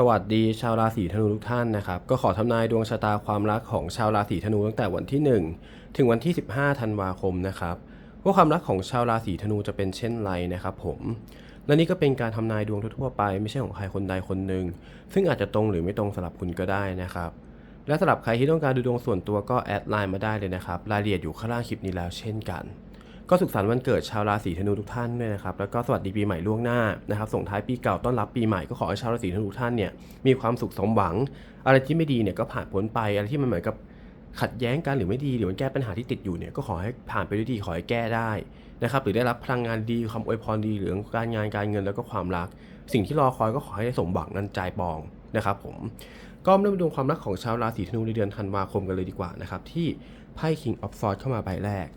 สวัสดีชาวราศีธนูทุกท่านนะครับก็ขอทำนายดวงชะตาความรักของชาวราศีธนูตั้งแต่วันที่ 1 ถึงวันที่ 15 ธันวาคมนะครับว่าความรักของชาวราศีธนูจะเป็นเช่นไรนะครับผมและนี่ก็เป็นการทำนายดวงทั่วไปไม่ใช่ของใครคนใดคนหนึ่งซึ่งอาจจะตรงหรือไม่ตรงสำหรับคุณก็ได้นะครับและสำหรับใครที่ต้องการดูดวงส่วนตัวก็แอดไลน์มาได้เลยนะครับรายละเอียดอยู่ข้างล่างคลิปนี้แล้วเช่นกัน ก็สุขสันต์วันเกิดชาวราศีธนูทุกท่านด้วยนะครับแล้วก็สวัสดีปีใหม่ล่วงหน้านะครับส่งท้ายปีเก่าต้อนรับปีใหม่ก็ขอให้ชาวราศีธนูทุกท่านเนี่ยมีความสุขสมหวัง อะไรที่ไม่ดีเนี่ยก็ผ่านพ้นไปอะไรที่มันเหมือนกับขัดแย้งกันหรือไม่ดีหรือมันแก้ปัญหาที่ติดอยู่เนี่ยก็ขอให้ผ่านไปด้วยดีขอให้แก้ได้นะครับหรือได้รับพลังงานดีความอวยพรดีหรือการงานการเงินแล้วก็ความรัก สิ่งที่รอคอยก็ขอให้ได้สมหวังนันใจปองนะครับผมก็มาเริ่มดูความรักของชาวราศีธนูในเดือนธันวาคมกันเลยดีกว่านะครับที่ไพ่ King of Swords เข้ามาใบแรก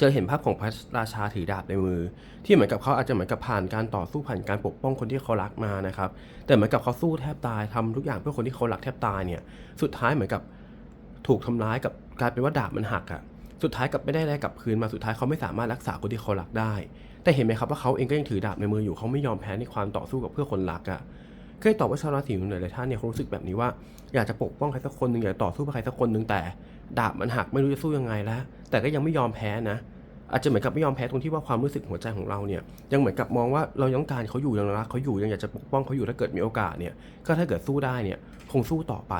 จะเห็นภาพของพระราชาถือดาบในมือ ที่เหมือนกับเขาอาจจะเหมือนกับผ่านการต่อสู้ผ่านการปกป้องคนที่เขารักมานะครับ แต่เหมือนกับเขาสู้แทบตายทำทุกอย่างเพื่อคนที่เขารักแทบตายเนี่ย สุดท้ายเหมือนกับถูกทำร้ายกับกลายเป็นว่าดาบมันหักอะสุดท้ายกลับไม่ได้อะไรกลับคืนมาสุดท้ายเขาไม่สามารถรักษาคนที่เขารักได้ แต่เห็นไหมครับว่าเขาเองก็ยังถือดาบในมืออยู่เขาไม่ยอมแพ้ในความต่อสู้กับเพื่อคนรักอะเคยตอบว่าชาวราศีหลายๆท่านเนี่ยเขารู้สึกแบบนี้ว่าอยากจะปกป้องใครสักคนหนึ่งอยากต่อสู้กับใครสักคนหนึ่งแต่ ดาบมันหักไม่รู้จะสู้ยังไงแล้ว แต่ก็ยังไม่ยอมแพ้นะ อาจจะเหมือนกับไม่ยอมแพ้ตรงที่ว่าความรู้สึกหัวใจของเราเนี่ยยังเหมือนกับมองว่าเรายังการเขาอยู่ยังรักเขาอยู่ยังอยากจะปกป้องเขาอยู่ถ้าเกิดมีโอกาสเนี่ยก็ถ้าเกิดสู้ได้เนี่ยคงสู้ต่อไป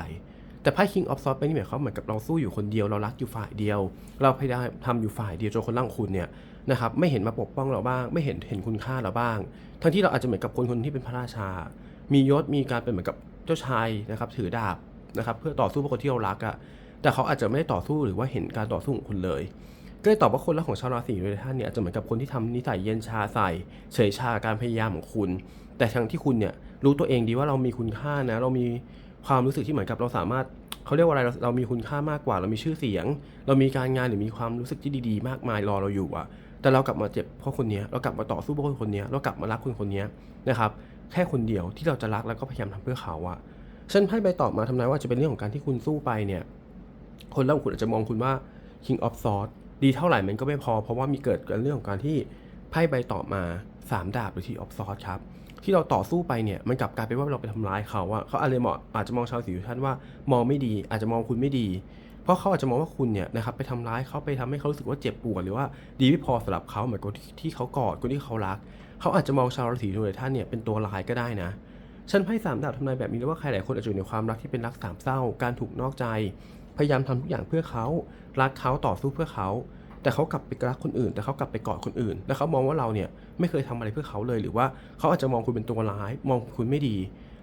แต่ไพ่ King of Swords เป็นนี่หมายความเหมือนกับเราสู้อยู่คนเดียวเรารักอยู่ฝ่ายเดียว เราพยายามทำอยู่ฝ่ายเดียวจนคนร่างคุณเนี่ยนะครับไม่เห็นมาปกป้องเราบ้าง ไม่เห็นเห็นคุณค่าเราบ้าง ทั้งที่เราอาจจะเหมือนกับคนคนที่เป็นพระราชา มียศมีการเป็นเหมือนกับเจ้าชายนะครับถือดาบนะครับเพื่อต่อสู้เพื่อคนที่เรารักอะ แต่เขาอาจจะไม่ได้ต่อสู้หรือว่าเห็นการต่อสู้ของคุณเลยก็เลยตอบว่าคนรักของชาวราศีด้วยท่านเนี่ยอาจจะเหมือนกับคนที่ทำนิสัยเย็นชาใส่ เฉยชาการพยายามของคุณ แต่ทั้งที่คุณเนี่ยรู้ตัวเองดีว่าเรามีคุณค่านะ เรามีความรู้สึกที่เหมือนกับเราสามารถเขาเรียกว่าอะไรเราเรามีคุณค่ามากกว่า เรามีชื่อเสียง เรามีการงานหรือมีความรู้สึกที่ดีๆ มากมายรอเราอยู่อะแต่เรากลับมาเจ็บเพราะคนนี้เรากลับมาต่อสู้เพราะคนนี้เรากลับมารักคนคนนี้นะครับแค่คนเดียวที่เราจะรักแล้วก็พยายามทำเพื่อเขาอะฉันให้ใบตอบมาทำนายว่าจะเป็นเรื่องของการที่คุณสู้ไปเนี่ย คนเล่าคุณอาจจะมองคุณว่า King of Swords ดีเท่าไหร่มันก็ไม่พอ เพราะว่ามีเกิดเรื่องของการที่ไพ่ใบต่อมา 3 ดาบหรือ King of Swords ครับ ที่เราต่อสู้ไปเนี่ย มันกลับกลายเป็นว่าเราไปทำร้ายเขาอะเขาอาจจะมองอาจจะมองชาวสีท่านว่ามองไม่ดี อาจจะมองคุณไม่ดี เพราะเขาอาจจะมองว่าคุณเนี่ยนะครับไปทำร้ายเขาไปทำให้เขารู้สึกว่าเจ็บปวดหรือว่าดีไม่พอสำหรับเขาเหมือนคนที่ที่เขากอดคนที่เขารัก เขาอาจจะมองชาวราศีธนูท่านเนี่ยเป็นตัวร้ายก็ได้นะฉันไพ่สามดาบทำนายแบบนี้แล้วว่าใครหลายคนอาจจะอยู่ในความรักที่เป็นรักสามเศร้า การถูกนอกใจ พยายามทำทุกอย่างเพื่อเขารักเขาต่อสู้เพื่อเขา แต่เขากลับไปรักคนอื่น แต่เขากลับไปกอดคนอื่น แล้วเขามองว่าเราเนี่ยไม่เคยทำอะไรเพื่อเขาเลย หรือว่าเขาอาจจะมองคุณเป็นตัวร้าย มองคุณไม่ดี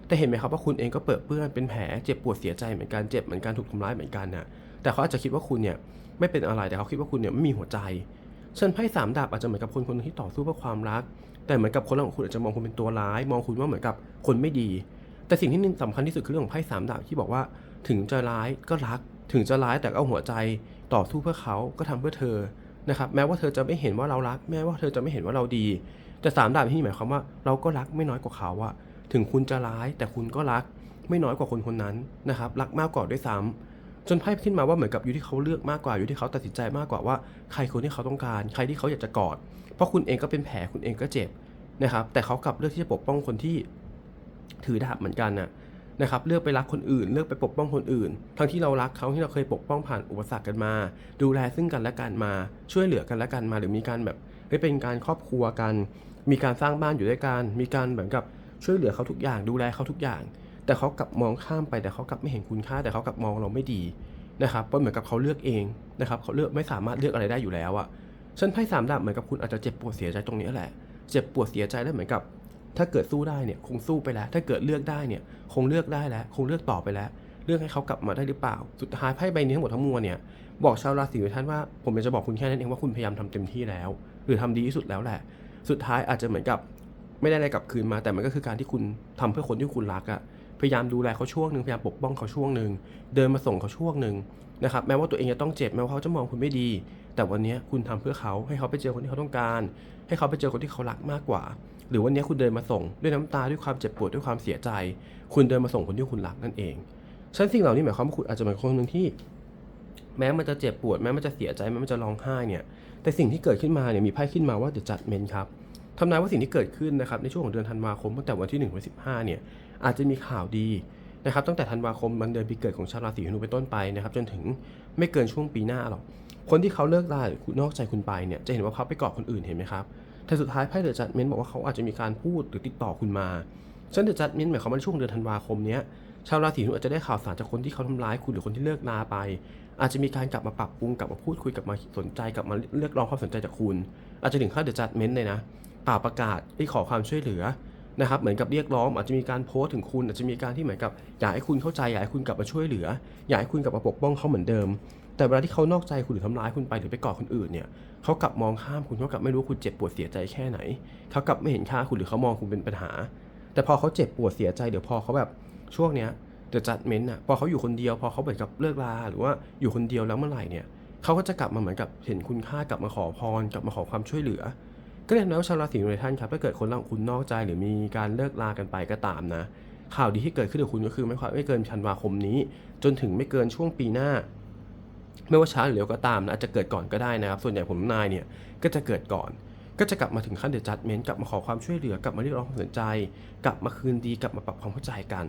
แต่เห็นไหมครับว่าคุณเองก็เปิดเปื้อนเป็นแผลเจ็บปวดเสียใจเหมือนกันเจ็บเหมือนกันถูกทำร้ายเหมือนกันน่ะแต่เขาอาจจะคิดว่าคุณเนี่ยไม่เป็นอะไรแต่เขาคิดว่าคุณเนี่ยไม่มีหัวใจฉันไพ่สามดาบอาจจะเหมือนกับคนคนหนึงที่ต่อสู้เพื่อความรัก แต่เหมือนกับคนรักของคุณอาจจะมองคุณเป็นตัวร้าย มองคุณว่าเหมือนกับคนไม่ดี แต่สิ่งที่สำคัญที่สุดคือเรื่องของไพ่สามดาบที่บอกว่า ถึงจะร้ายก็รัก ถึงจะร้ายแต่ก็เอาหัวใจต่อสู้เพื่อเขาก็ทำเพื่อเธอนะครับแม้ว่าเธอจะไม่เห็นว่าเรารัก แม้ว่าเธอจะไม่เห็นว่าเราดี แต่สามดาบที่นี่หมายความว่าเราก็รักไม่น้อยกว่าเขาอะถึงคุณจะร้ายแต่คุณก็รักไม่น้อยกว่าคนคนนั้นนะครับรักมากกว่าด้วยซ้ำจนไพ่ขึ้นมาว่าเหมือนกับอยู่ที่เขาเลือกมากกว่าอยู่ที่เขาตัดสินใจมากกว่าว่าใครคนที่เขาต้องการ ใครที่เขาอยากจะกอด เพราะคุณเองก็เป็นแผลคุณเองก็เจ็บนะครับแต่เขากลับเลือกที่จะปกป้องคนที่ถือดาบเหมือนกันน่ะ นะครับเลือกไปรักคนอื่น เลือกไปปกป้องคนอื่น ทั้งที่เรารักเขาที่เราเคยปกป้องผ่านอุปสรรคกันมา ดูแลซึ่งกันและกันมาช่วยเหลือกันและกันมา หรือมีการแบบเฮ้เป็นการครอบครัวกัน มีการสร้างบ้านอยู่ด้วยกันมีการเหมือนกับช่วยเหลือเขาทุกอย่าง ดูแลเขาทุกอย่าง แต่เขากลับมองข้ามไปแต่เขากลับไม่เห็นคุณค่า แต่เขากลับมองเราไม่ดีนะครับเพราะเหมือนกับเขาเลือกเองนะครับเขาเลือกไม่สามารถเลือกอะไรได้อยู่แล้วอะฉันไพ่สามดาบเหมือนกับคุณอาจจะเจ็บปวดเสียใจตรงนี้แหละ เจ็บปวดเสียใจแล้วเหมือนกับ ถ้าเกิดสู้ได้เนี่ยคงสู้ไปแล้ว ถ้าเกิดเลือกได้เนี่ยคงเลือกได้แล้ว คงเลือกต่อไปแล้ว เลือกให้เขากลับมาได้หรือเปล่า สุดท้ายไพ่ใบนี้ทั้งหมดทั้งมวลเนี่ยบอกชาวราศีของท่านว่าผมจะบอกคุณแค่นั้นเองว่าคุณพยายามทำเต็มที่แล้ว หรือทำดีที่สุดแล้วแหละ สุดท้ายอาจจะเหมือนกับไม่ได้อะไรกลับคืนมา แต่มันก็คือการที่คุณทำเพื่อคนที่คุณรักอะพยายามดูแลเขาช่วงหนึ่งพยายามปกป้องเขาช่วงหนึ่งเดินมาส่งเขาช่วงหนึ่งนะครับแม้ว่าตัวเองจะต้องเจ็บแม้ว่าเขาจะมองคุณไม่ดี แต่วันนี้คุณทำเพื่อเขาให้เขาไปเจอคนที่เขาต้องการ ให้เขาไปเจอคนที่เขารักมากกว่า หรือวันนี้คุณเดินมาส่งด้วยน้ำตาด้วยความเจ็บปวดด้วยความเสียใจ คุณเดินมาส่งคนที่คุณรักนั่นเองฉะนันสิ่งเหล่านี้หมายความว่าคุณอาจจะเป็นคนหนึ่งที่ แม้มันจะเจ็บปวด แม้มันจะเสียใจแม้มันจะร้องไห้เนี่ย แต่สิ่งที่เกิดขึ้นมาเนี่ยมีไพ่ขึ้นมาว่า The Judgment ครับทำนายว่าสิ่งที่เกิดขึ้นนะครับในช่วงของเดือนธันวาคมตั้งแต่วันที่1ถึงวันที่15เนี่ยอาจจะมีข่าวดีนะครับตั้งแต่ธันวาคมวันเดือนปีเกิดของชาวราศีธนูเป็นต้นไปนะครับจนถึงไม่เกินช่วงปีหน้าหรอกคนที่เขาเลิกลาหรือนอกใจคุณไปเนี่ยจะเห็นว่าเขาไปกาะคนอื่นเห็นไหมครับ แต่สุดท้ายไพ่เดอะจัดเมนบอกว่าเขาอาจจะมีการพูดหรือติดต่อคุณมาฉะนันเดอะจัดเมนหมายความว่าในช่วงเดือนธันวาคมเนี้ยชาวราศีธนูอาจจะได้ข่าวสารจากคนที่เขาทำร้ายคุณหรือคนที่เลิกลาไป อาจจะมีการกลับมาปรับปรุงกลับมาพูดคุยกลับมาสนใจกลับมาเรียกร้องความสนใจจากคุณ อาจจะถึงขั้นเดอะจัดเมนต์เลยนะป่าประกาศที่ขอความช่วยเหลือนะครับเหมือนกับเรียกร้องอาจจะมีการโพสต์ถึงคุณอาจจะมีการที่เหมือนกับอยากให้คุณเข้าใจอยากให้คุณกลับมาช่วยเหลืออยากให้คุณกลับมาปกป้องเขาเหมือนเดิม แต่เวลาที่เขานอกใจคุณหรือทำร้ายคุณไปหรือไปก่อคนอื่นเนี่ยเขากลับมองข้ามคุณเขากลับไม่รู้ว่าคุณเจ็บปวดเสียใจแค่ไหนเขากลับไม่เห็นค่าคุณหรือเขามองคุณเป็นปัญหา แต่พอเขาเจ็บปวดเสียใจเดี๋ยวพอเขาแบบช่วงเนี้ยเดอะจัดเม้นต์อะพอเขาอยู่คนเดียว พอเขาเหมือนกับเลิกลาหรือว่าอยู่คนเดียวแล้วเมื่อไหร่เนี่ยเขาก็จะกลับมาเหมือนกับเห็นคุณค่ากลับมาขอพรกลับมาขอความช่วยเหลือ ก็เลยแล้วาชาวราศีธนูท่านครับถ้าเกิดคนรักคุณนอกใจหรือมีการเลิกลากันไปก็ตามนะข่าวดีที่เกิดขึ้นกับคุณก็คือไม่ค่อยไม่เกินธันวาคมนี้ จนถึงไม่เกินช่วงปีหน้า ไม่ว่าช้าหรือเร็วก็ตามนะอาจจะเกิดก่อนก็ได้นะครับ ส่วนใหญ่ผมนายเนี่ยก็จะเกิดก่อน ก็จะกลับมาถึงขั้นเด e จัดเมนต์กลับมาขอความช่วยเหลือกลับมาเรียกร้องความสนใจ กลับมาคืนดีกลับมาปรับความเข้าใจกัน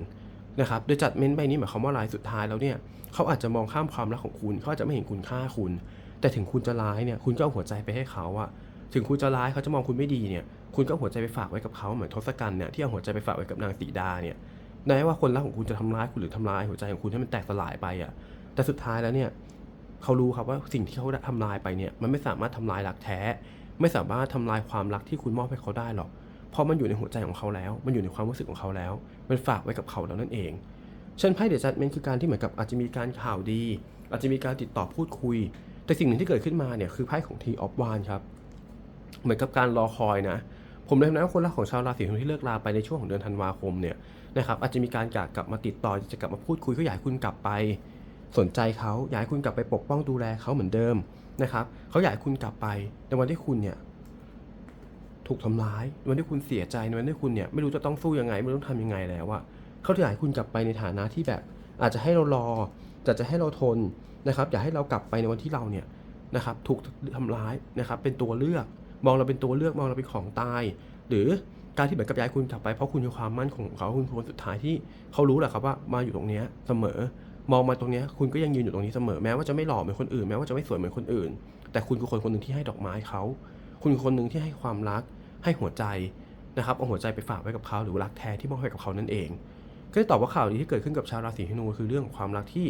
นะครับโดยจัดเมนต์ใบนี้หมายความว่าอะไรสุดท้ายแล้วเนี่ยเขาอาจจะมองข้ามความรักของคุณเขาอาจจะไม่เห็นคุณค่าคุณ แต่ถึงคุณจะร้ายเนี่ยคุณก็เอาหัวใจไปให้เขาอะถึงคุณจะร้ายเขาจะมองคุณไม่ดีเนี่ยคุณก็เอาหัวใจไปฝากไว้กับเขาเหมือนทศกัณฐ์เนี่ยที่เอาหัวใจไปฝากไว้กับนางสีดาเนี่ยแม้ว่าคนรักของคุณจะทำร้ายคุณหรือทำร้ายหัวใจของคุณให้มันแตกสลายไปอะแต่สุดท้ายแล้วเนี่ย เขารู้ครับว่าสิ่งที่เขาทำลายไปเนี่ยมันไม่สามารถทำลายรักแท้ ไม่สามารถทำลายความรักที่คุณมอบให้เขาได้หรอก เพราะมันอยู่ในหัวใจของเขาแล้ว มันอยู่ในความรู้สึกของเขาแล้ว มันฝากไว้กับเขาแล้วนั่นเองเช่นไพ่เดจัดเมนคือการที่เหมือนกับอาจจะมีการข่าวดี อาจจะมีการติดต่อพูดคุย แต่สิ่งหนึ่งที่เกิดขึ้นมาเนี่ยคือไพ่ของทีออฟวานครับ เหมือนกับการรอคอยนะผมเลยนะว่าคนรักของชาวราศีธนูที่เลิกลาไปในช่วงของเดือนธันวาคมเนี่ยนะครับอาจจะมีการอยากกลับมาติดต่อจะกลับมาพูดคุยเขาอยากให้คุณกลับไป สนใจเขาอยากให้คุณกลับไปปกป้องดูแลเขาเหมือนเดิมนะครับเขาอยากให้คุณกลับไปในวันที่คุณเนี่ยถูกทำร้ายในวันที่คุณเสียใจในวันที่คุณเนี่ยไม่รู้จะต้องสู้ยังไงไม่รู้ต้องทำยังไงแล้วอะเขาอยากให้คุณกลับไปในฐานะที่แบบ อาจจะให้เรารอจะจะให้เราทนนะครับ อยากให้เรากลับไปในวันที่เราเนี่ยนะครับถูกทำร้ายนะครับ เป็นตัวเลือก มองเราเป็นตัวเลือกมองเราเป็นของตาย หรือการที่เหมือนกับย้ายคุณกลับไปเพราะคุณมีความมั่นของเขาคุณคนสุดท้ายที่เขารู้แหละครับว่ามาอยู่ตรงนี้เสมอ มองมาตรงนี้คุณก็ยังยืนอยู่ตรงนี้เสมอแม้ว่าจะไม่หล่อเหมือนคนอื่นแม้ว่าจะไม่สวยเหมือนคนอื่น แต่คุณคือคนคนหนึ่งที่ให้ดอกไม้เขาคุณคือคนหนึ่งที่ให้ความรัก ให้หัวใจนะครับเอาหัวใจไปฝากไว้กับเขาหรือรักแท้ที่มอบให้กับเขานั่นเอง ก็จะตอบว่าข่าวดีที่เกิดขึ้นกับชาวราศีธนูคือเรื่องของความรักที่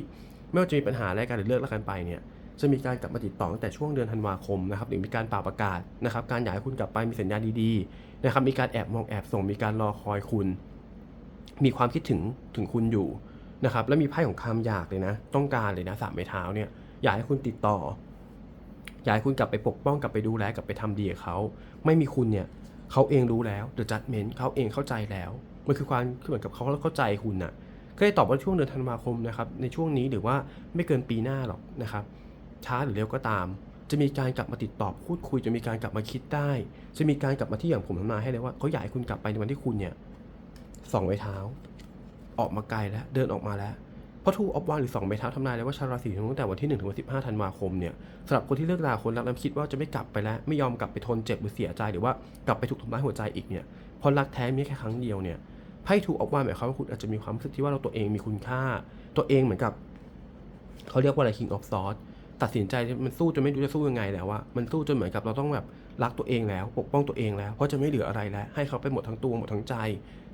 ไม่ว่าจะมีปัญหาอะไรกันหรือเลิกแล้วกันไปเนี่ยจะมีการกลับมาติดต่อตั้งแต่ช่วงเดือนธันวาคมนะครับหรือมีการป่าประกาศนะครับการอยากให้คุณกลับไปมีสัญญาณดีๆนะครับมีการแอบมองแอบส่งมีการรอคอยคุณ มีความคิดถึงถึงคุณอยู่ นะครับและมีไพ่ของคำอยากเลยนะ ต้องการเลยนะสามไม้เท้าเนี่ยอยากให้คุณติดต่อ อยากให้คุณกลับไปปกป้องกลับไปดูแลกลับไปทำดีกับเขาไม่มีคุณเนี่ยเขาเองรู้แล้ว the judgment เขาเองเข้าใจแล้วมันคือความคือเหมือนกับเขาเข้าใจคุณน่ะก็เลยตอบว่าช่วงเดือนธันวาคมนะครับในช่วงนี้หรือว่าไม่เกินปีหน้าหรอกนะครับช้าหรือเร็วก็ตาม จะมีการกลับมาติดต่อพูดคุย จะมีการกลับมาคิดได้ จะมีการกลับมาที่อย่างผมทำนายให้เลยว่าเขาอยากให้คุณกลับไปในวันที่คุณเนี่ยสองไม้เท้า ออกมาไกลแล้วเดินออกมาแล้วพราะทูออฟวานหรือสองไม้เท้าทำนายเลยว่าชาวราศีธนูตั้งแต่วันที่1ถึงวันที่15ธันวาคมเนี่ยสำหรับคนที่เลิกลาคนรักแล้วคิดว่าจะไม่กลับไปแล้ว ไม่ยอมกลับไปทนเจ็บหรือเสียใจหรือว่ากลับไปถูกทำร้ายหัวใจอีกเนี่ยพราะรักแท้มีแค่ครั้งเดียวเนี่ยไพ่ทูออฟวานหมายความว่าคุณอาจจะมีความรู้สึกที่ว่าเราตัวเองมีคุณค่า ตัวเองเหมือนกับเขาเรียกว่าอะไร king of swords ตัดสินใจมันสู้จนไม่รู้จะสู้ยังไงแล้วอะมันสู้จนเหมือนกับเราต้องแบบ รักตัวเองแล้วปกป้องตัวเองแล้วเพราะจะไม่เหลืออะไรแล้ว ให้เขาไปหมดทั้งตัวหมดทั้งใจ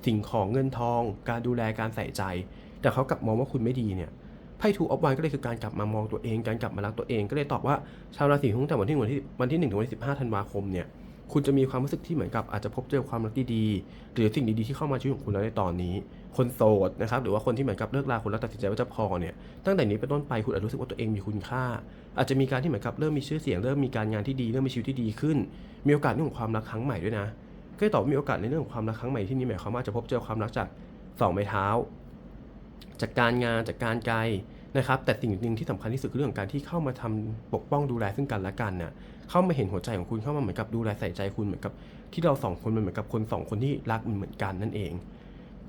สิ่งของเงินทอง การดูแลการใส่ใจ แต่เขากลับมองว่าคุณไม่ดีเนี่ยไพ่ทูออฟวันก็เลยคือการกลับมามองตัวเอง การกลับมารักตัวเอง ก็เลยตอบว่าชาวราศีตั้งแต่วันที่วันที่วันที่หนึ่งถึงวันที่สิบห้าธันวาคมเนี่ย คุณจะมีความรู้สึกที่เหมือนกับอาจจะพบเจอความรักดีๆหรือสิ่งดีๆที่เข้ามาชีวิตของคุณแล้วในตอนนี้ คนโสดนะครับหรือว่าคนที่เหมือนกับเลิกลาคนแล้วตัดสินใจว่าจะพอเนี่ยตั้งแต่นี้เป็นต้นไปคุณอาจรู้สึกว่าตัวเองมีคุณค่า อาจจะมีการที่เหมือนกับเริ่มมีชื่อเสียงเริ่มมีการงานที่ดีเริ่มมีชีวิตที่ดีขึ้น มีโอกาสเรื่องของความรักครั้งใหม่ด้วยนะก็เลยตอบว่ามีโอกาสในเรื่องของความรักครั้งใหม่ที่นี่หมายความว่าจะพบเจอความรักจากสองไม้เท้า จากการงานจากการไกลนะครับแต่สิ่งหนึ่งที่สำคัญที่สุดคือเรื่องการที่เข้ามาทำปกป้องดูแลซึ่งกันและกันน่ะ เข้ามาเห็นหัวใจของคุณเข้ามาเหมือนกับดูแลใส่ใจคุณเหมือนกับที่เราสองคนมันเหมือนกับคนสองคนที่รักมันเหมือนกันนั่นเอง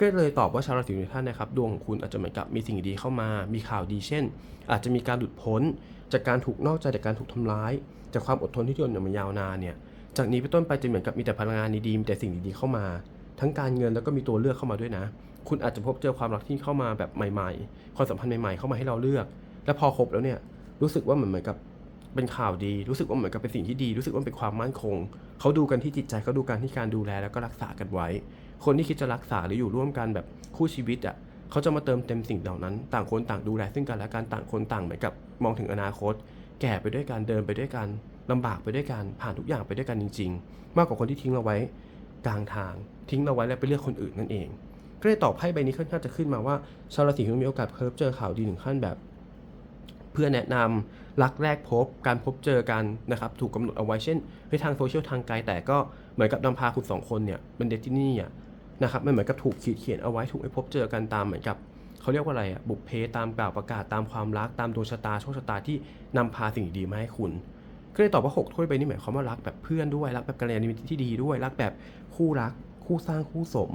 ก็เลยตอบว่าชาวราศีทุกท่านนะครับดวงของคุณอาจจะเหมือนกับมีสิ่งดีเข้ามา มีข่าวดีเช่น อาจจะมีการหลุดพ้น จากการถูกนอกใจจากการถูกทำร้าย จากความอดทนที่ทนมายาวนานเนี่ยจากนี้เป็นต้นไปจะเหมือนกับมีแต่พลังงานดีๆมีแต่สิ่งดีๆเข้ามา ทั้งการเงินแล้วก็มีตัวเลือกเข้ามาด้วยนะ คุณอาจจะพบเจอความรักที่เข้ามาแบบใหม่ ๆ ความสัมพันธ์ใหม่ๆเข้ามาให้เราเลือก และพอคบแล้วเนี่ยรู้สึกว่าเหมือนเหมือนกับ เป็นข่าวดีรู้สึกว่าเหมือนกับเป็นสิ่งที่ดี รู้สึกว่าเป็นความมั่นคง เขาดูกันที่จิตใจเขาดูกันที่การดูแลแล้วก็รักษากันไว้ คนที่คิดจะรักษาหรืออยู่ร่วมกันแบบคู่ชีวิตอะเขาจะมาเติมเต็มสิ่งเหล่านั้น ต่างคนต่างดูแลซึ่งกันและกันต่างคนต่างเหมือนกับมองถึงอนาคต แก่ไปด้วยกันเดินไปด้วยกันลำบากไปด้วยกันผ่านทุกอย่างไปด้วยกันจริง ๆ มากกว่าคนที่ทิ้งเราไว้กลางทาง ทิ้งเราไว้แล้วไปเลือกคนอื่นนั่นเองก็เลยตอบไพ่ใบนี้ค่อนข้างจะขึ้นมาว่าชาวราศีที่มีโอกาสพบเจอข่าวดีถึงขั้นแบบ เพื่อแนะนำรักแรกพบการพบเจอกันนะครับถูกกำหนดเอาไว้เช่นเฮ้ยทางโซเชียลทางไกลแต่ก็เหมือนกับนำพาคุณสองคนเนี่ยเป็นเดตินี่อะนะครับมันเหมือนกับถูกขีดเขียนเอาไว้ถูกให้พบเจอกันตามเหมือนกับเขาเรียกว่าอะไรอะบุพเพตามกล่าวประกาศตามความรักตามดวงชะตาโชคชะตาที่นำพาสิ่งดีๆมาให้คุณก็เลยตอบว่าหกถ้วยใบนี้หมายความว่ารักแบบเพื่อนด้วยรักแบบกัลยาณมิตรที่ดีด้วย รักแบบคู่รัก คู่สร้างคู่สม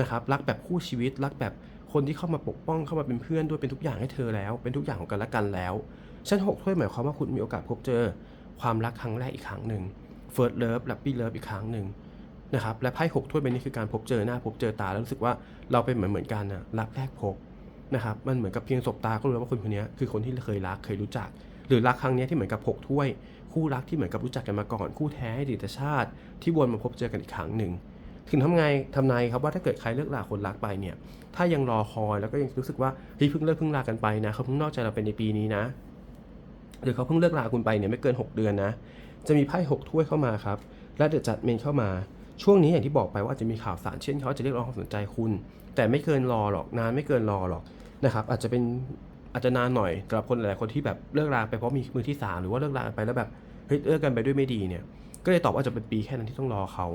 นะครับรักแบบคู่ชีวิต รักแบบ คนที่เข้ามาปกป้องเข้ามาเป็นเพื่อนด้วยเป็นทุกอย่างให้เธอแล้ว เป็นทุกอย่างของกันและกันแล้วชั้นหกถ้วยหมายความว่าคุณมีโอกาสพบเจอความรักครั้งแรกอีกครั้งหนึ่ง first love และปี้เลิฟอีกครั้งหนึ่งนะครับและไพ่หกถ้วยใบนี้คือการพบเจอหน้าพบเจอตาแล้วรู้สึกว่าเราเป็นเหมือนเหมือนกันนะรักแรกพบนะครับมันเหมือนกับเพียงสบตาก็รู้แล้วว่าคนคนนี้คือคนที่เคยรักเคยรู้จัก หรือรักครั้งนี้ที่เหมือนกับหกถ้วย คู่รักที่เหมือนกับรู้จักกันมาก่อนคู่แท้อดีตชาติ ที่วนมาพบเจอกันอีกครั้งหนึ่ง ถึงทำไงทำนายครับว่าถ้าเกิดใครเลิกลาคนรักไปเนี่ย ถ้ายังรอคอยแล้วก็ยังรู้สึกว่าเฮ้ยเพิ่งเลิกเพิ่งลากันไปนะเขาเพิ่งนอกใจเราเป็นในปีนี้นะ หรือเขาเพิ่งเลิกลาคุณไปเนี่ยไม่เกิน 6 เดือนนะ จะมีไพ่หกถ้วยเข้ามาครับ และเดอะจัดเมนเข้ามา ช่วงนี้อย่างที่บอกไปว่าจะมีข่าวสารเช่นเขาจะเรียกร้องความสนใจคุณ แต่ไม่เกินรอหรอกนานไม่เกินรอหรอกนะครับอาจจะเป็นอาจจะนานหน่อยสำหรับคนหลายๆคนที่แบบเลิกลาไปเพราะมีมือที่สามหรือว่าเลิกลาไปแล้วแบบเฮ้ยเลิกกันไปด้วยไม่ดีเนี่ย ก็เลยตอบว่าจะเป็นปีแค่นั้นที่ต้องรอเขา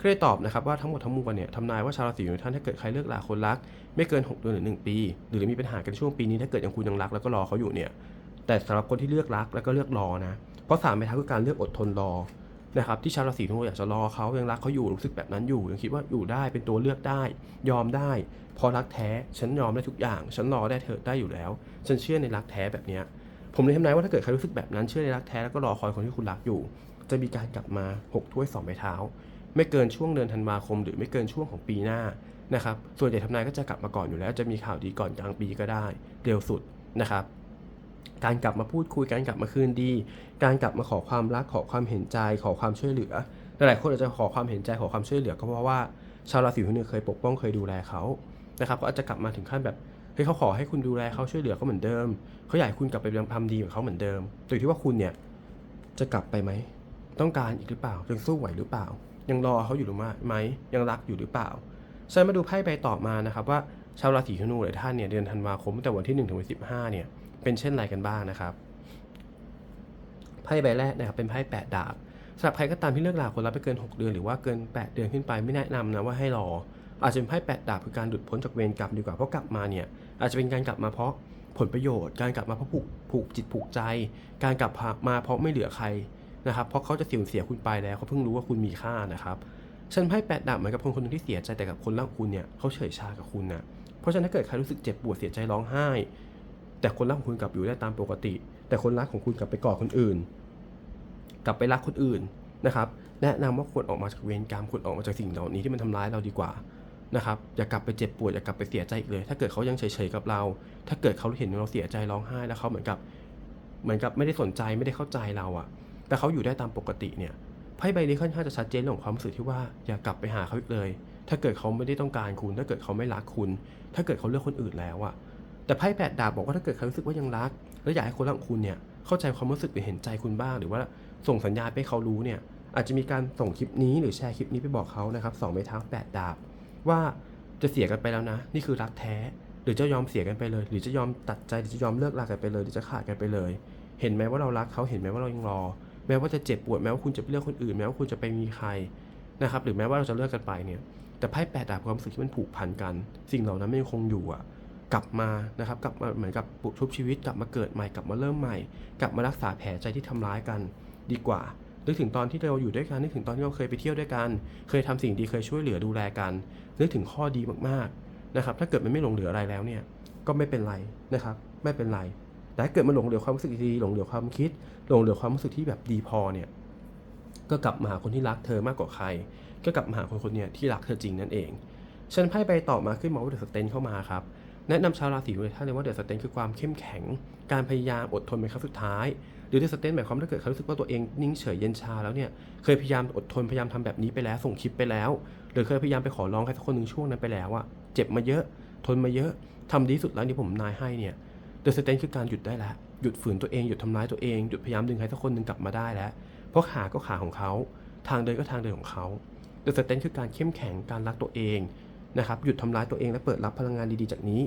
ก็เลยตอบนะครับว่าทั้งหมดทั้งมวลเนี่ยทำนายว่าชาวราศีของท่านถ้าเกิดใครเลิกลาคนรัก ไม่เกิน 6 เดือนหรือ 1 ปี หรือมีปัญหากันช่วงปีนี้ถ้าเกิดยังคุณยังรักแล้วก็รอเขาอยู่เนี่ยแต่สำหรับคนที่เลือกรักแล้วก็เลือกรอนะเพราะสามไม้เท้าคือการเลือกอดทนรอนะครับที่ชาวราศีทุกคนอยากจะรอเขายังรักเขาอยู่รู้สึกแบบนั้นอยู่ยังคิดว่าอยู่ได้เป็นตัวเลือกได้ ยอมได้ พอรักแท้ฉันยอมได้ทุกอย่าง ฉันรอได้เธอได้อยู่แล้ว ฉันเชื่อในรักแท้แบบนี้ผมเลยทำนายว่าถ้าเกิดใครรู้สึกแบบนั้นเชื่อในรักแท้แล้วก็รอคอยคนที่คุณรักอยู่ จะมีการกลับมาหกถ้วยสองไม้เท้า ไม่เกินช่วงเดือนธันวาคม หรือไม่เกินช่วงของปีหน้านะครับส่วนใหญ่ทำนายก็จะกลับมาก่อนอยู่แล้วจะมีข่าวดีก่อนกลางปีก็ได้ เร็วสุดนะครับ การกลับมาพูดคุยการกลับมาคืนดี การกลับมาขอความรักขอความเห็นใจ ขอความช่วยเหลือหลายคนอาจจะขอความเห็นใจขอความช่วยเหลือก็เพราะว่าชาวราศีคนหนึ่งเคยปกป้องเคยดูแลเขานะครับก็อาจจะกลับมาถึงขั้นแบบเฮ้ยเขาขอให้คุณดูแลเขาช่วยเหลือเขาเหมือนเดิมเขาอยากให้คุณกลับไปทำดีกับเขาเหมือนเดิมโดยที่ว่าคุณเนี่ยจะกลับไปไหมต้องการอีกหรือเปล่ายังสู้ไหวหรือเปล่า ยังรอเขาอยู่หรือไม่ไหมยังรักอยู่หรือเปล่าฉันมาดูไพ่ใบต่อมานะครับว่าชาวราศีธนูหลายท่านเนี่ยเดือนธันวาคมแต่วันที่1ถึงวันที่15เนี่ยเป็นเช่นไรกันบ้างนะครับไพ่ใบแรกนะครับเป็นไพ่แปดดาบสำหรับใครก็ตามที่เลิกลาคนรักไปเกิน 6 เดือนหรือว่าเกิน 8 เดือนขึ้นไปไม่แนะนำนะว่าให้รอ อาจจะเป็นไพ่แปดดาบคือการหลุดพ้นจากเวรกรรมดีกว่าเพราะกลับมาเนี่ยอาจจะเป็นการกลับมาเพราะผลประโยชน์ การกลับมาเพราะผูกผูกจิตผูกใจ การกลับมาเพราะไม่เหลือใคร นะครับเพราะเขาจะเสียเสียคุณไปแล้วเขาเพิ่งรู้ว่าคุณมีค่านะครับฉันไพ่แปดดาบเหมือนกับคนคนหนึงที่เสียใจแต่กับคนรักคุณเนี่ยเขาเฉยชากับคุณนะเพราะฉะนั้นถ้าเกิดใครรู้สึกเจ็บปวดเสียใจร้องไห้ แต่คนรักของคุณกลับอยู่ได้ตามปกติ แต่คนรักของคุณกลับไปก่อคนอื่น กลับไปรักคนอื่นนะครับแนะนำว่าควรออกมาจากเวรกรรมควรออกมาจากสิ่งเหล่านี้ที่มันทำร้ายเราดีกว่านะครับอย่ากลับไปเจ็บปวดอย่ากลับไปเสียใจอีกเลย ถ้าเกิดเขายังเฉยๆกับเรา ถ้าเกิดเขาเห็นเราเสียใจร้องไห้แล้วเขาเหมือนกับ เหมือนกับไม่ได้สนใจไม่ได้เข้าใจเราอะ แต่เขาอยู่ได้ตามปกติเนี่ยไพ่ใบนี้ค่อนข้างจะชัดเจนเรื่องของความรู้สึกที่ว่าอย่ากลับไปหาเขาอีกเลย ถ้าเกิดเขาไม่ได้ต้องการคุณ ถ้าเกิดเขาไม่รักคุณ ถ้าเกิดเขาเลือกคนอื่นแล้วอะแต่ไพ่แปดดาบบอกว่าถ้าเกิดใครรู้สึกว่ายังรัก แล้วอยากให้คนรักคุณเนี่ยเข้าใจความรู้สึกหรือเห็นใจคุณบ้าง หรือว่าส่งสัญญาณไปให้เขารู้เนี่ยอาจจะมีการส่งคลิปนี้หรือแชร์คลิปนี้ไปบอกเขานะครับสองไม้เท้าแปดดาบ ว่าจะเสียกันไปแล้วนะ นี่คือรักแท้ หรือจะยอมเสียกันไปเลย หรือจะยอมตัดใจหรือจะยอมเลิกลากันไปเลย หรือจะขาดกันไปเลย เห็นไหมว่าเรารักเขาเห็นไหมว่าเรายังรอ แม้ว่าจะเจ็บปวดแม้ว่าคุณจะไปเลือกคนอื่น แม้ว่าคุณจะไปมีใครนะครับหรือแม้ว่าเราจะเลิกกันไปเนี่ยแต่ไพ่แปดดาบความรู้สึกที่มันผูกพันกัน สิ่งเหล่านั้นมันยังคงอยู่อะกลับมานะครับกลับมาเหมือนกับปลุกชุบชีวิตกลับมาเกิดใหม่กลับมาเริ่มใหม่ กลับมารักษาแผลใจที่ทำร้ายกันดีกว่านึกถึงตอนที่เราอยู่ด้วยกันนึกถึงตอนที่เราเคยไปเที่ยวด้วยกัน เคยทำสิ่งดีเคยช่วยเหลือดูแลกันนึกถึงข้อดีมากๆนะครับถ้าเกิดมันไม่หลงเหลืออะไรแล้วเนี่ยก็ไม่เป็นไรนะครับ ไม่เป็นไร แต่ถ้าเกิดมันหลงเหลือความรู้สึกดีหลงเหลือความคิด หลงเหลือความรู้สึกที่แบบดีพอเนี่ยก็กลับมาหาคนที่รักเธอมากกว่าใคร ก็กลับมาหาคนคนเนี้ยที่รักเธอจริงนั่นเองฉันไพ่ไปต่อมาขึ้นมาว่าเดอะสเตนเข้ามาครับแนะนำชาวราศีทุกท่านเลยว่าเดอะสเตนคือความเข้มแข็ง การพยายามอดทนเป็นครั้งสุดท้าย หรือเดอะสเตนหมายความว่าถ้าเกิดเขารู้สึกว่าตัวเองนิ่งเฉยเย็นชาแล้วเนี่ยเคยพยายามอดทนพยายามทำแบบนี้ไปแล้วส่งคลิปไปแล้ว หรือเคยพยายามไปขอร้องใครสักคนหนึ่งช่วงนั้นไปแล้วอะเจ็บมาเยอะทนมาเยอะทำดีสุดแล้วที่ผมนายให้เนี่ย เดอะสเตนคือการหยุดได้แล้ว หยุดฝืนตัวเอง หยุดทำร้ายตัวเอง หยุดพยายามดึงใครสักคนหนึ่งกลับมาได้แล้ว เพราะขาก็ขาของเขา ทางเดินก็ทางเดินของเขาเดอะสเตนคือการเข้มแข็ง การรักตัวเองนะครับ หยุดทำร้ายตัวเองและเปิดรับพลังงานดีๆ จากนี้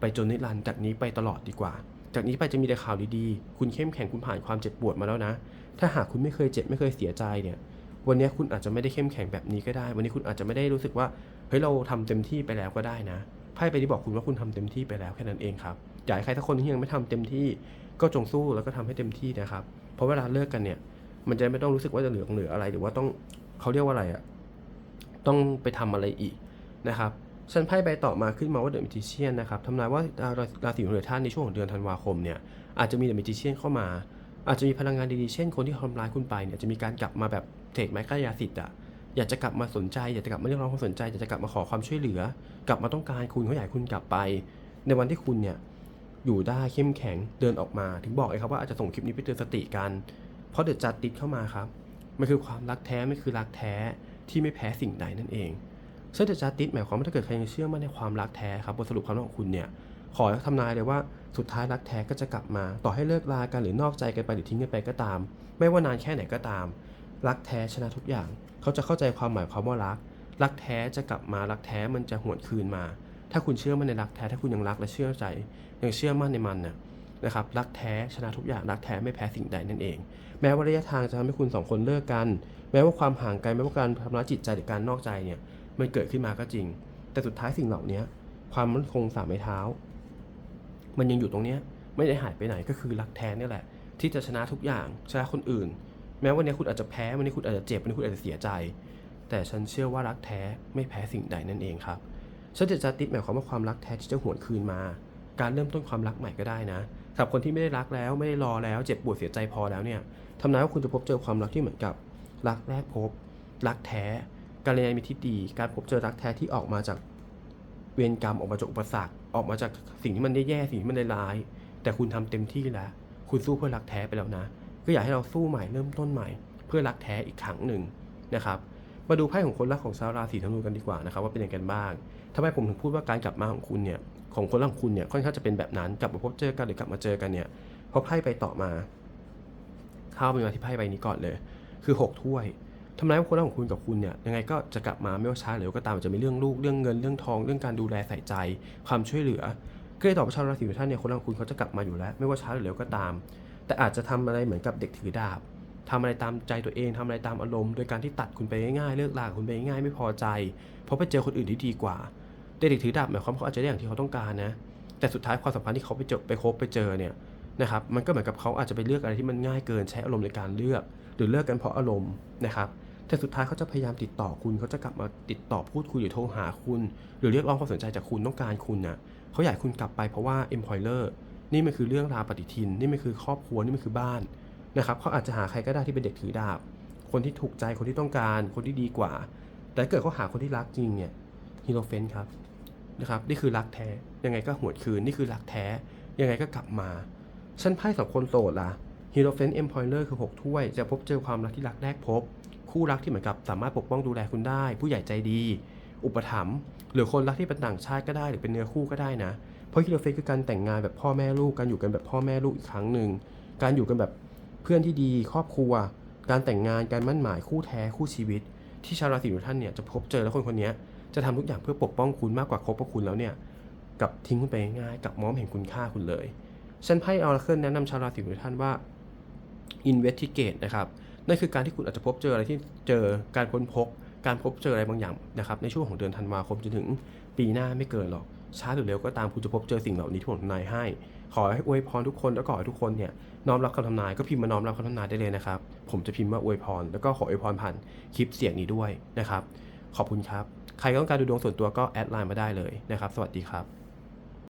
ไปจนนิรันดร์จากนี้ไปตลอดดีกว่า จากนี้ไปจะมีแต่ข่าวดีๆ คุณเข้มแข็งคุณผ่านความเจ็บปวดมาแล้วนะ ถ้าหากคุณไม่เคยเจ็บไม่เคยเสียใจเนี่ย วันนี้คุณอาจจะไม่ได้เข้มแข็งแบบนี้ก็ได้ วันนี้คุณอาจจะไม่ได้รู้สึกว่า เฮ้ยเราทำเต็มที่ไปแล้วก็ได้นะ ไพ่ไปที่บอกคุณว่าคุณทำเต็มที่ไปแล้วแค่นั้นเองครับ อยากให้ใครสักคนที่ยังไม่ทำเต็มที่ก็จงสู้แล้วก็ทำให้เต็มที่นะครับ เพราะเวลาเลิกกันเนี่ย มันจะไม่ต้องรู้สึกว่าจะเหลือเหลืออะไร หรือว่าต้องเขาเรียกว่าอะไรอะต้องไปทำอะไรอีกนะครับฉันไพ่ใบต่อมาขึ้นมาว่าเดอะมิจิเชียนนะครับทำนายว่าราศีของเดือนท่านในช่วงของเดือนธันวาคมเนี่ยอาจจะมีเดอะมิจิเชียนเข้ามา อาจจะมีพลังงานดีๆเช่นคนที่ทำร้ายคุณไปเนี่ยจะมีการกลับมาแบบเทคไม้กายาสิทธิ์อะอยากจะกลับมาสนใจอยากจะกลับมาเรียกร้องความสนใจอยากจะกลับมาขอความช่วยเหลือ กลับมาต้องการคุณเขาอยากให้คุณกลับไป ในวันที่คุณเนี่ย อยู่ได้เข้มแข็งเดินออกมา ถึงบอกเลยครับว่าอาจจะส่งคลิปนี้ไปเตือนสติกัน เพราะเดือดจัดติดเข้ามาครับมันคือความรักแท้ไม่คือรักแท้ที่ไม่แพ้สิ่งใดนั่นเองซึ่งเดอะจัสติสหมายความว่าถ้าเกิดใครยังเชื่อมั่นในความรักแท้ครับบทสรุปความรักของคุณเนี่ยขอทำนายเลยว่าสุดท้ายรักแท้ก็จะกลับมา ต่อให้เลิกลากันหรือนอกใจกันไปหรือทิ้งกันไปก็ตาม ไม่ว่านานแค่ไหนก็ตาม รักแท้ชนะทุกอย่าง เขาจะเข้าใจความหมายความว่ารัก รักแท้จะกลับมารักแท้มันจะหวนคืนมา ถ้าคุณเชื่อมั่นในรักแท้ ถ้าคุณยังรักและเชื่อใจ ยังเชื่อมั่นในมันน่ะนะครับ รักแท้ชนะทุกอย่าง รักแท้ไม่แพ้สิ่งใดนั่นเอง แม้ว่าระยะทางจะทำให้คุณสองคนเลิกกัน แม้ว่าความห่างไกล แม้ว่าการทำร้ายจิตใจหรือการนอกใจเนี่ย มันเกิดขึ้นมาก็จริง แต่สุดท้ายสิ่งเหล่านี้ความมั่นคงสามไม้เท้า มันยังอยู่ตรงเนี้ย ไม่ได้หายไปไหน ก็คือรักแท้นี่แหละ ที่จะชนะทุกอย่าง ชนะคนอื่น แม้วันนี้คุณอาจจะแพ้ วันนี้คุณอาจจะเจ็บ วันนี้คุณอาจจะเสียใจ แต่ฉันเชื่อว่ารักแท้ไม่แพ้สิ่งใดนั่นเองครับ ฉันจะจัดติดหมายความว่าความรักแท้ที่จะหวนคืนมา การเริ่มต้นความรักใหม่ก็ได้นะสำหรับคนที่ไม่ได้รักแล้วไม่ได้รอแล้วเจ็บปวดเสียใจพอแล้วเนี่ยทำนายว่าคุณจะพบเจอความรักที่เหมือนกับรักแรกพบ รักแท้ การเรียนมีที่ดี การพบเจอรักแท้ที่ออกมาจากเวรกรรมออกมาจากอุปสรรคออกมาจากสิ่งที่มันแย่ๆสิ่งที่มันร้ายๆแต่คุณทำเต็มที่แล้ว คุณสู้เพื่อรักแท้ไปแล้วนะ ก็อยากให้เราสู้ใหม่เริ่มต้นใหม่ เพื่อรักแท้อีกครั้งหนึ่งนะครับ มาดูไพ่ของคนรักของชาวราศีธนูกันดีกว่านะครับว่าเป็นยังไงกันบ้าง ทำไมผมถึงพูดว่าการกลับมาของคุณเนี่ยของคนรักของคุณเนี่ยค่อนข้างจะเป็นแบบนั้นกลับมาพบเจอกันหรือกลับมาเจอกันเนี่ยเพราะไพ่ไปต่อมาเข้าไปมาที่ไพ่ใบนี้ก่อนเลย คือหกถ้วยทำร้ายคนรักของคุณกับคุณเนี่ยยังไงก็จะกลับมาไม่ว่าช้าหรือเร็วก็ตามจะมีเรื่องลูกเรื่องเงินเรื่องทองเรื่องการดูแลใส่ใจ ความช่วยเหลือก็เลยตอบว่าชาวราศีทุกท่านเนี่ยคนรักของคุณเขาจะกลับมาอยู่แล้ว ไม่ว่าช้าหรือเร็วก็ตาม แต่อาจจะทำอะไรเหมือนกับเด็กถือดาบทำอะไรตามใจตัวเองทำอะไรตามอารมณ์ โดยการที่ตัดคุณไปง่ายๆเลิกลากับคุณไปง่ายๆไม่พอใจ เพราะไปเจอคนอื่นที่ดีกว่า เด็กถือดาบหมายความเขาอาจจะได้อย่างที่เขาต้องการนะ แต่สุดท้ายความสัมพันธ์ที่เขาไปเจอไปคบไปเจอเนี่ยนะครับ มันก็เหมือนกับเขาอาจจะไปเลือกอะไรที่มันง่ายเกินใช้อารมณ์ในการเลือก หรือเลิกกันเพราะอารมณ์นะครับแต่สุดท้ายเขาจะพยายามติดต่อคุณเขาจะกลับมาติดต่อพูดคุยหรือโทรหาคุณ หรือเรียกร้องความสนใจจากคุณต้องการคุณน่ะเขาอยากคุณกลับไปเพราะว่า employer นี่มันคือเรื่องราวปฏิทิน นี่มันคือครอบครัวนี่มันคือบ้านนะครับเขาอาจจะหาใครก็ได้ที่เป็นเด็กถือดาบ คนที่ถูกใจคนที่ต้องการ คนที่ดีกว่า แต่เกิดเขาหาคนที่รักจริงเนี่ยฮีโรเฟนครับ นะครับนี่คือรักแท้ยังไงก็หวนคืนนี่คือรักแท้ยังไงก็กลับมาฉันไพ่สำหรับคนโสดล่ะฮีโรเฟนเอ็มพอยเลอร์คือ 6 ถ้วย จะพบเจอความรักที่รักแรกพบ คู่รักที่เหมือนกับสามารถปกป้องดูแลคุณได้ ผู้ใหญ่ใจดี อุปถัมภ์หรือคนรักที่เป็นต่างชาติก็ได้หรือเป็นเนื้อคู่ก็ได้นะ เพราะฮีโรเฟนคือการแต่งงานแบบพ่อแม่ลูกการอยู่กันแบบพ่อแม่ลูกอีกครั้งหนึ่งการอยู่กันแบบเพื่อนที่ดี ครอบครัว การแต่งงานการมั่นหมายคู่แท้คู่ชีวิต ที่ชาวราศีทุกท่านเนี่ยจะพบเจอแล้วคนคนนี้ จะทำทุกอย่างเพื่อปกป้องคุณมากกว่าคบกับคุณแล้วเนี่ยกับทิ้งคุณไปง่ายกับมองไม่เห็นคุณค่าคุณเลยฉันไพ่ออร์เคิลแนะนำชาวราศีทุกท่านว่า investigate นะครับนั่นคือการที่คุณอาจจะพบเจออะไรที่เจอการค้นพบการพบเจออะไรบางอย่างนะครับในช่วงของเดือนธันวาคมจนถึงปีหน้าไม่เกินหรอกช้าหรือเร็วก็ตามคุณจะพบเจอสิ่งเหล่านี้ที่ผมทำนายให้ ขอให้อวยพรทุกคนแล้วก็ขอให้ทุกคนเนี่ยน้อมรับคำทำนายก็พิมพ์มาน้อมรับคำทำนายได้เลยนะครับ ผมจะพิมพ์ว่าอวยพรแล้วก็ขออวยพรผ่านคลิปเสียงนี้ด้วยนะครับ ขอบคุณครับ ใครต้องการดูดวงส่วนตัวก็แอดไลน์มาได้เลยนะครับ สวัสดีครับ